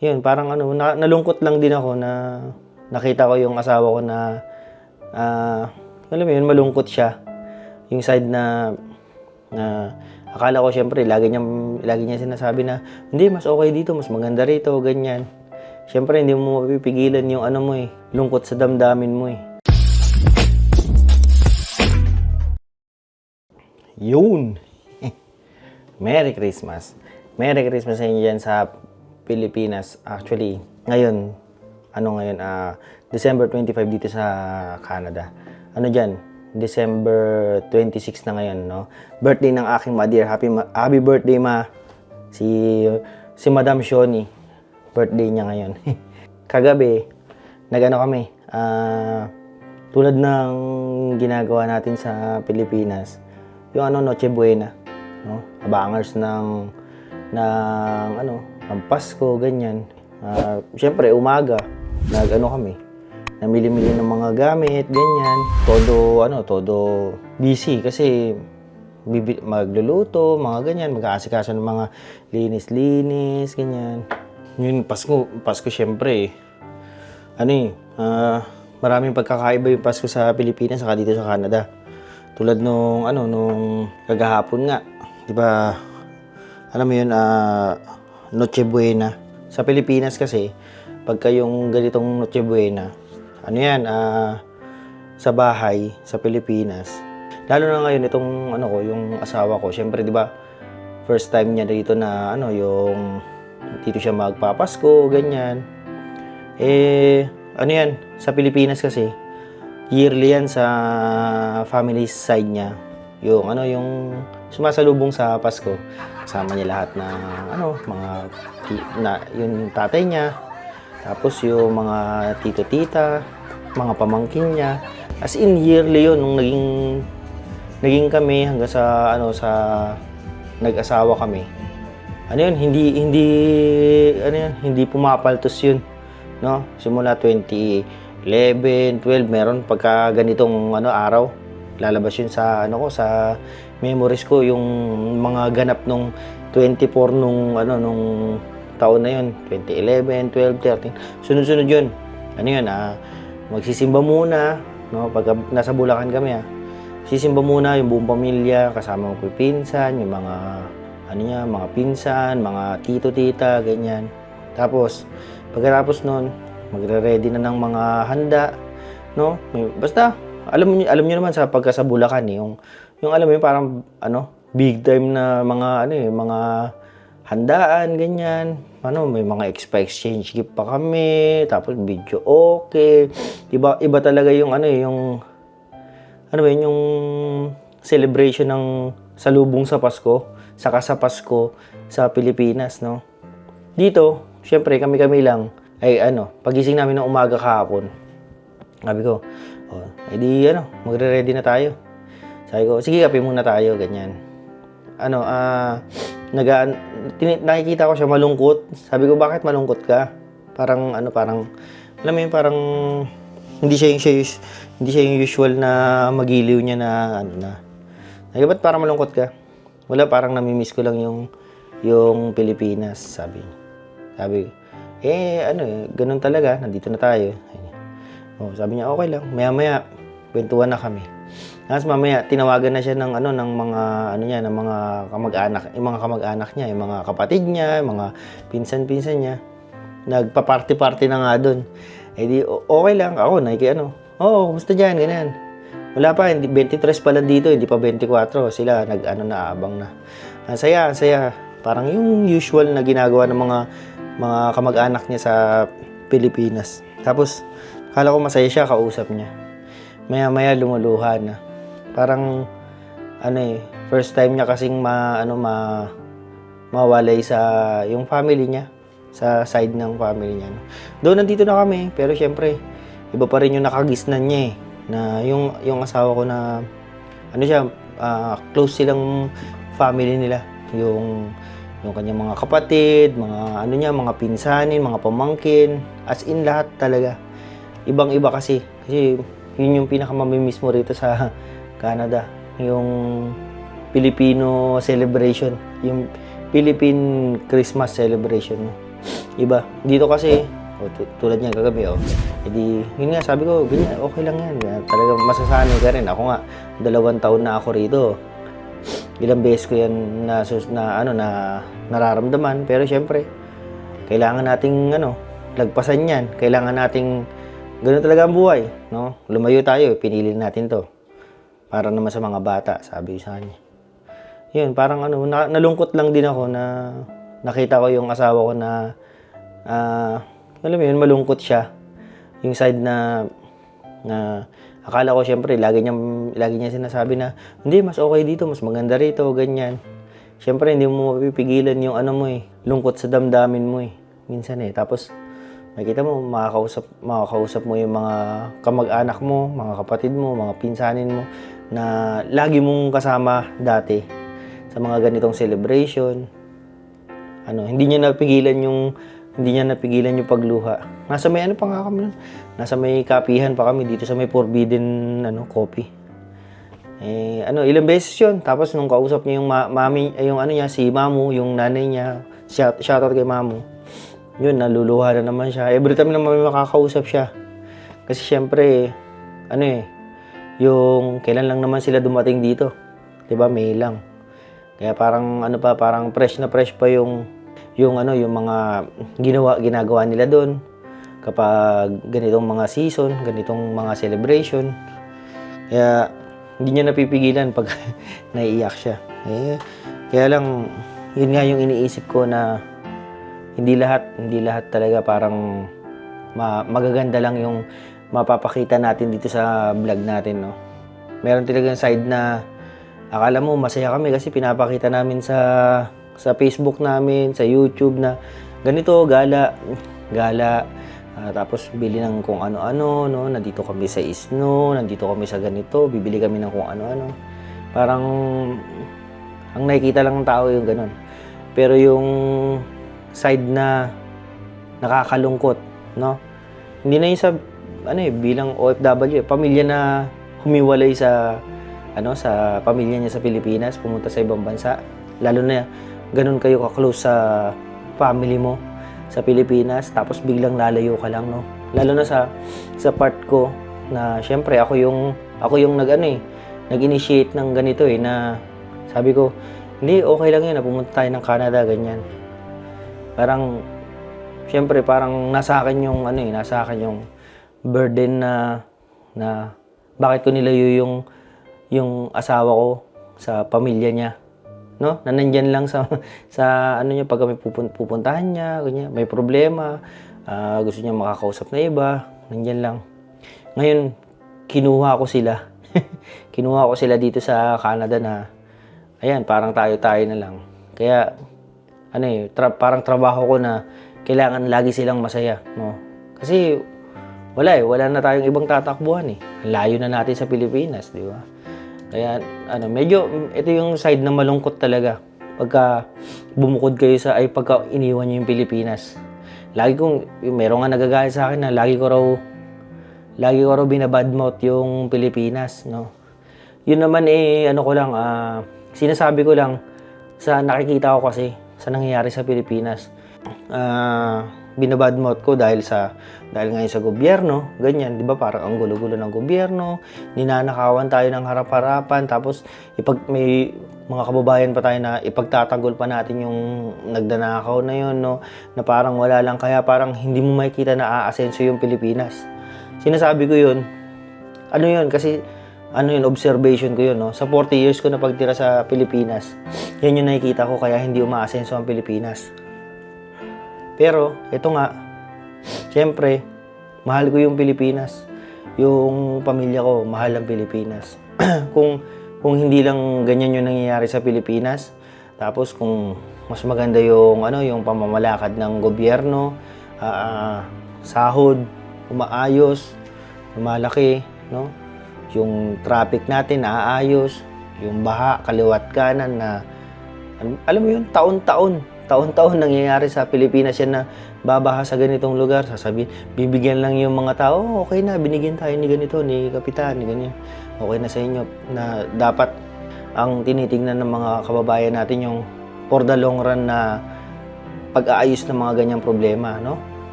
yun, parang ano, na, nalungkot lang din ako na nakita ko yung asawa ko na, ah, alam mo yun, malungkot siya. Yung side na, na, akala ko syempre, lagi niya, lagi niya sinasabi na, hindi, mas okay dito, mas maganda rito, ganyan. Syempre, hindi mo mapipigilan yung ano mo eh, lungkot sa damdamin mo eh. Yun! Merry Christmas. Merry Christmas sa inyo dyan sa Pilipinas. Actually, ngayon, ano ngayon, ah, December 25 dito sa Canada. Ano dyan? December 26 na ngayon, no? Birthday ng aking mother. Happy, ma- happy birthday, ma. Si, si Madam Shoni. Birthday niya ngayon. Kagabi, nag-ano kami, ah, tulad ng ginagawa natin sa Pilipinas, yung ano, Noche Buena, no? Abangers ng, ng, ano, ng Pasko, ganyan. Ah, Siyempre, umaga, nag-ano kami, namili-mili ng mga gamit, ganyan. Todo, ano, todo busy kasi magluluto, mga ganyan, mag-aasikaso ng mga linis-linis, ganyan. Yun, Pasko, Pasko syempre, eh. ano eh, ah, maraming pagkakaiba yung Pasko sa Pilipinas saka dito sa Canada. Tulad nung, ano, nung kagahapon nga, di ba, alam mo yun, ah, Noche Buena. Sa Pilipinas kasi, pagka yung ganitong Noche Buena, ano yan, ah, sa bahay, sa Pilipinas. Lalo na ngayon, itong, ano ko, yung asawa ko, syempre, di ba, first time niya dito na, ano, yung, dito siya magpapasko, ganyan. Eh, ano yan, sa Pilipinas kasi, yearly yan sa family side niya. Yung ano, yung sumasalubong sa Pasko. Kasama niya lahat na ano, mga na, yung tatay niya. Tapos yung mga tito-tita, mga pamangkin niya. As in yearly yun nung naging naging kami hanggang sa ano sa nag-asawa kami. Ano yun, hindi hindi ano yun, hindi pumapaltos yun. No? Simula 2011, 12 meron pagka ganitong ano araw lalabas yun sa ano ko sa memories ko yung mga ganap nung 24 nung ano nung taon na yun 2011, 12, 13 sunod-sunod yun. Ano yun ah magsisimba muna no pagka nasa Bulacan kami ah. Sisimba muna yung buong pamilya kasama ko yung pinsan yung mga ano niya mga pinsan mga tito tita ganyan. Tapos pagkatapos nun magre-ready na ng mga handa no? Basta alam niyo alam niyo naman sa pagka sa Bulacan eh, yung yung alam mo yun, parang ano big time na mga ano eh mga handaan ganyan. Ano may mga expa exchange gift pa kami tapos video okay. Iba iba talaga yung ano eh yung ano ba yun, yung celebration ng salubong sa Pasko saka sa Pasko sa Pilipinas no? Dito syempre kami-kami lang. Ay ano pagising namin ng umaga kahapon sabi ko, oh, edi ano, magre-ready na tayo. Sabi ko, sige, kape muna tayo, ganyan. Ano, ah, naga, tini- nakikita ko siya malungkot. Sabi ko, bakit malungkot ka? Parang, ano, parang, alam mo yun, parang, hindi siya yung, siya, hindi siya yung usual na magiliw niya na, ano na. Sabi ba't parang malungkot ka? Wala, parang namimiss ko lang yung, yung Pilipinas, sabi niya. Sabi ko, eh, ano, eh, ganun talaga, nandito na tayo. Oh, sabi niya, okay lang. Maya-maya, kwentuhan na kami. Tapos mamaya, tinawagan na siya ng ano ng mga ano niya, ng mga kamag-anak, yung mga kamag-anak niya, yung mga kapatid niya, yung mga pinsan-pinsan niya. Nagpa-party-party na nga doon. Eh di, okay lang. Ako, naiki ano. Oh, kumusta dyan? Ganyan. Wala pa, hindi, 23 pa lang dito, hindi pa 24. Sila, nag, ano na, abang na. Ang saya, ang saya. Parang yung usual na ginagawa ng mga mga kamag-anak niya sa Pilipinas. Tapos, kala ko masaya siya, kausap niya. Maya-maya lumuluha na. Parang, ano eh, first time niya kasing ma, ano, ma, mawalay sa, yung family niya. Sa side ng family niya. Doon nandito na kami, pero syempre, iba pa rin yung nakagisnan niya eh. Na yung, yung asawa ko na, ano siya, ah, close silang family nila. Yung, yung kanyang mga kapatid, mga ano niya, mga pinsanin, mga pamangkin, as in lahat talaga. Ibang-iba kasi. Kasi yun yung pinakamamimiss mo rito sa Canada. Yung Filipino celebration. Yung Philippine Christmas celebration. Iba. Dito kasi, o, tu- tulad niya kagabi, oh. Edi, yun nga, sabi ko, ganyan, okay lang yan. Talaga masasanay ka rin. Ako nga, dalawang taon na ako rito. Ilang beses ko yan na, na, ano, na nararamdaman. Pero syempre, kailangan nating, ano, lagpasan yan. Kailangan nating, ganoon talaga ang buhay, no? Lumayo tayo, pinili natin to. Para naman sa mga bata, sabi sa kanya. Yun, parang ano, na, nalungkot lang din ako na nakita ko yung asawa ko na, ah, alam mo yun, malungkot siya. Yung side na, na, akala ko syempre, lagi niya, lagi niya sinasabi na, hindi, mas okay dito, mas maganda rito, ganyan. Syempre, hindi mo mapipigilan yung ano mo eh, lungkot sa damdamin mo eh. Minsan eh. Tapos, makikita mo, makakausap, makakausap mo yung mga kamag-anak mo, mga kapatid mo, mga pinsanin mo, na lagi mong kasama dati sa mga ganitong celebration. Ano, hindi niya napigilan yung hindi niya napigilan yung pagluha. Nasa may ano pa nga kami nun? Nasa may kapihan pa kami dito sa may forbidden ano, coffee. Eh, ano, ilang beses yun. Tapos nung kausap niya yung ma- mami, yung ano niya, si Mamu, yung nanay niya, shout, shoutout kay Mamu. Yun, naluluha na naman siya. Every time naman may makakausap siya. Kasi syempre, ano eh, yung kailan lang naman sila dumating dito. 'Di ba May lang. Kaya parang ano pa, parang fresh na fresh pa yung yung ano, yung mga ginawa ginagawa nila doon kapag ganitong mga season, ganitong mga celebration. Kaya hindi niya napipigilan pag naiiyak siya. Eh, kaya lang yun nga yung iniisip ko na hindi lahat hindi lahat talaga parang ma- magaganda lang yung mapapakita natin dito sa vlog natin no. Meron talagang side na akala mo masaya kami kasi pinapakita namin sa sa Facebook namin, sa YouTube na ganito gala, gala Ah, tapos bili ng kung ano-ano, no? Nandito kami sa Isno, nandito kami sa ganito, bibili kami ng kung ano-ano. Parang ang nakikita lang ng tao yung ganun. Pero yung side na nakakalungkot, no? Hindi na yung sa ano eh bilang OFW, eh, pamilya na humiwalay sa ano sa pamilya niya sa Pilipinas, pumunta sa ibang bansa. Lalo na ganun kayo ka-close sa family mo sa Pilipinas tapos biglang lalayo ka lang no. Lalo na sa sa part ko na syempre ako yung ako yung nag-ano eh, nag-initiate ng ganito eh na sabi ko, hindi okay lang 'yan na pumunta tayo ng Canada ganyan. Parang syempre parang nasa akin yung ano eh, nasa akin yung burden na na bakit ko nilayo yung yung asawa ko sa pamilya niya. No? Na nandyan lang sa sa ano niya pag kami pupun- pupuntahan niya ganyan may problema ah, gusto niya makakausap na iba nandyan lang. Ngayon kinuha ko sila. Kinuha ko sila dito sa Canada na ayan parang tayo-tayo na lang. Kaya ano eh tra- parang trabaho ko na kailangan lagi silang masaya no? Kasi wala eh wala na tayong ibang tatakbuhan eh. Ang layo na natin sa Pilipinas di ba? Kaya ano, medyo ito yung side na malungkot talaga. Pagka bumukod kayo sa ay pagka iniwan niyo yung Pilipinas. Lagi kong yung meron nga nagagaya sa akin na lagi ko raw lagi ko raw binabadmouth yung Pilipinas, no. Yun naman eh ano ko lang ah, sinasabi ko lang sa nakikita ko kasi sa nangyayari sa Pilipinas. Ah, binabadmouth ko dahil sa dahil ngayon sa gobyerno, ganyan, 'di ba? Parang ang gulo-gulo ng gobyerno, ninanakawan tayo ng harap-harapan tapos ipag may mga kababayan pa tayo na ipagtatanggol pa natin yung nagdanakaw na yun, no? Na parang wala lang kaya parang hindi mo makikita na aasenso yung Pilipinas. Sinasabi ko yun, ano yun, kasi ano yun, observation ko yun, no? Sa 40 years ko na pagtira sa Pilipinas, yan yung nakikita ko kaya hindi umaasenso ang Pilipinas. Pero, ito nga, Siyempre, mahal ko yung Pilipinas. Yung pamilya ko, mahal ang Pilipinas. kung kung hindi lang ganyan yung nangyayari sa Pilipinas, tapos kung mas maganda yung ano, yung pamamalakad ng gobyerno, ah, sahod, umaayos, lumalaki, no? Yung traffic natin naayos, yung baha, kaliwat kanan na alam, mo yun, taon-taon, taon-taon nangyayari sa Pilipinas yan na babaha sa ganitong lugar, sasabihin, bibigyan lang yung mga tao, "Oh, okay na, binigyan tayo ni ganito, ni kapitan, ni ganyan. Okay na sa inyo na dapat ang tinitingnan ng mga kababayan natin yung for the long run na pag-aayos ng mga ganyang problema, no?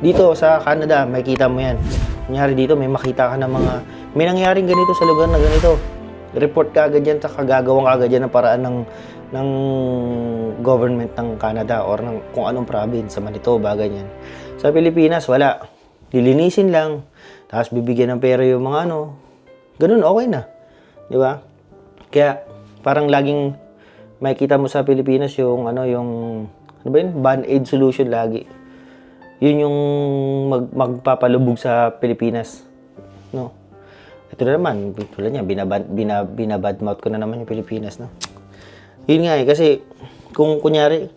Dito sa Canada, makikita mo yan. Kunyari dito, may makita ka ng mga, may nangyaring ganito sa lugar na ganito. Report ka agad yan, saka agad yan ng paraan ng, ng government ng Canada or ng kung anong province sa Manitoba, ganyan. Sa Pilipinas, wala. Lilinisin lang, tapos bibigyan ng pera yung mga ano. Ganun, okay na. Di ba? Kaya, parang laging makikita mo sa Pilipinas yung ano, yung, ano ba yun? Band-aid solution lagi. Yun yung mag, magpapalubog sa Pilipinas. No? Ito na naman, tulad niya, binabad, bina, binabadmouth ko na naman yung Pilipinas, no? Yun nga eh, kasi kung kunyari,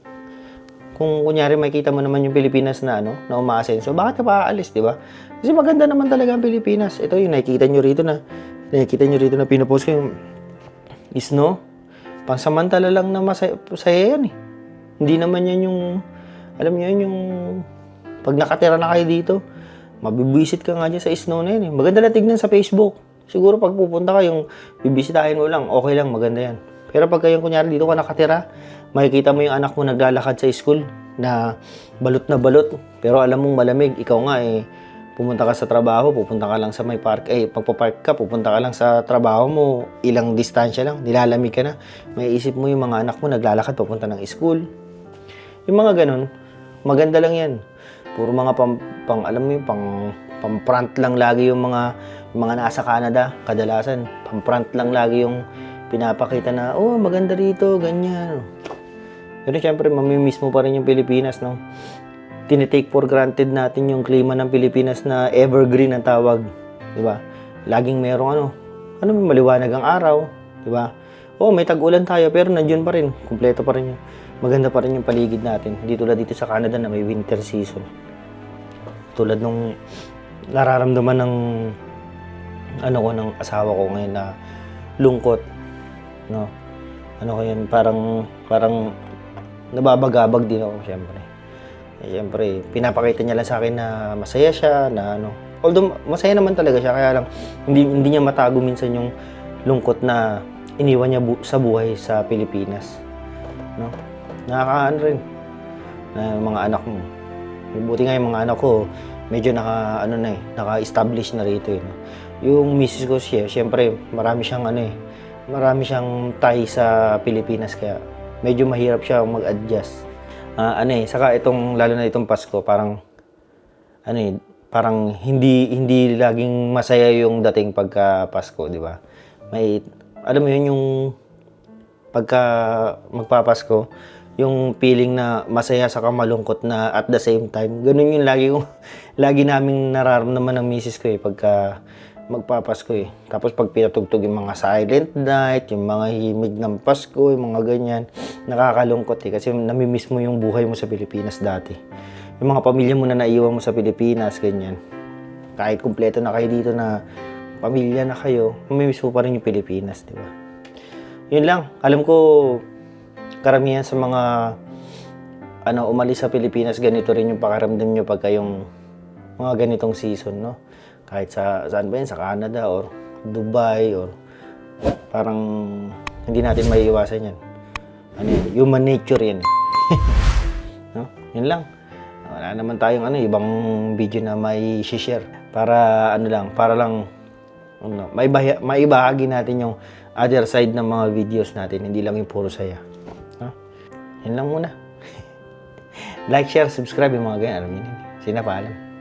kung kunyari makita mo naman yung Pilipinas na ano, na umaasenso, bakit ka pa aalis, di ba? Kasi maganda naman talaga ang Pilipinas. Ito yung nakikita nyo rito na, nakikita nyo rito na pinupost ko yung snow. Pansamantala lang na masaya, masaya yan eh. Hindi naman yan yung, alam nyo yun, yung pag nakatira na kayo dito, mabibwisit ka nga dyan sa snow na yun eh. Maganda na tignan sa Facebook. Siguro pag pupunta ka, yung bibisitahin mo lang, okay lang, maganda yan. Pero pag kayong kunyari dito ka nakatira, makikita mo yung anak mo naglalakad sa school na balot na balot. Pero alam mong malamig, ikaw nga eh, pumunta ka sa trabaho, pupunta ka lang sa may park, eh, pagpapark ka, pupunta ka lang sa trabaho mo, ilang distansya lang, nilalamig ka na. May isip mo yung mga anak mo naglalakad, papunta ng school. Yung mga ganun, maganda lang yan. Puro mga pang, pang alam mo yung pang, pang front lang lagi yung mga, yung mga nasa Canada, kadalasan, pang front lang lagi yung pinapakita na, oh, maganda rito, ganyan. Pero syempre, mamimiss mo pa rin yung Pilipinas, no? Tinitake for granted natin yung klima ng Pilipinas na evergreen ang tawag. Di ba? Laging merong ano, ano maliwanag ang araw. Di ba? Oh, may tag-ulan tayo, pero nandiyan pa rin. Kumpleto pa rin yung, maganda pa rin yung paligid natin. Hindi tulad dito sa Canada na may winter season. Tulad nung nararamdaman ng ano ko ng asawa ko ngayon na lungkot no ano ko yun parang parang nababagabag din ako syempre eh, syempre pinapakita niya lang sa akin na masaya siya na ano although masaya naman talaga siya kaya lang hindi hindi niya matago minsan yung lungkot na iniwan niya bu- sa buhay sa Pilipinas no nakakaano rin na mga anak mo buti nga yung mga anak ko medyo naka ano na eh naka-establish na rito eh no? yung misis ko siya syempre marami siyang ano eh marami siyang tie sa Pilipinas kaya medyo mahirap siya mag-adjust. Ah, ano eh, saka itong lalo na itong Pasko, parang ano eh, parang hindi hindi laging masaya yung dating pagka Pasko, di ba? May alam mo yun yung pagka magpapasko, yung feeling na masaya sa malungkot na at the same time. Ganun yung lagi kong lagi naming nararamdaman ng misis ko eh pagka magpapasko eh. Tapos pag pinatugtog yung mga silent night, yung mga himig ng Pasko, yung mga ganyan, nakakalungkot eh. Kasi namimiss mo yung buhay mo sa Pilipinas dati. Yung mga pamilya mo na naiwan mo sa Pilipinas, ganyan. Kahit kumpleto na kayo dito na pamilya na kayo, mamimiss mo pa rin yung Pilipinas, di ba? Yun lang. Alam ko, karamihan sa mga ano, umalis sa Pilipinas, ganito rin yung pakaramdam nyo pagka yung mga ganitong season, no? Kahit sa, saan ba yan? Sa Canada or Dubai or parang hindi natin maiiwasan yan. Ano? Human nature yan. eh. no? Yun lang. Wala naman tayong ano, ibang video na may share para ano lang, para lang ano, may maibahagi natin yung other side ng mga videos natin, hindi lang yung puro saya. No? Yun lang muna. like, share, subscribe yung mga ganyan. Alam niyo. Sinapaalam.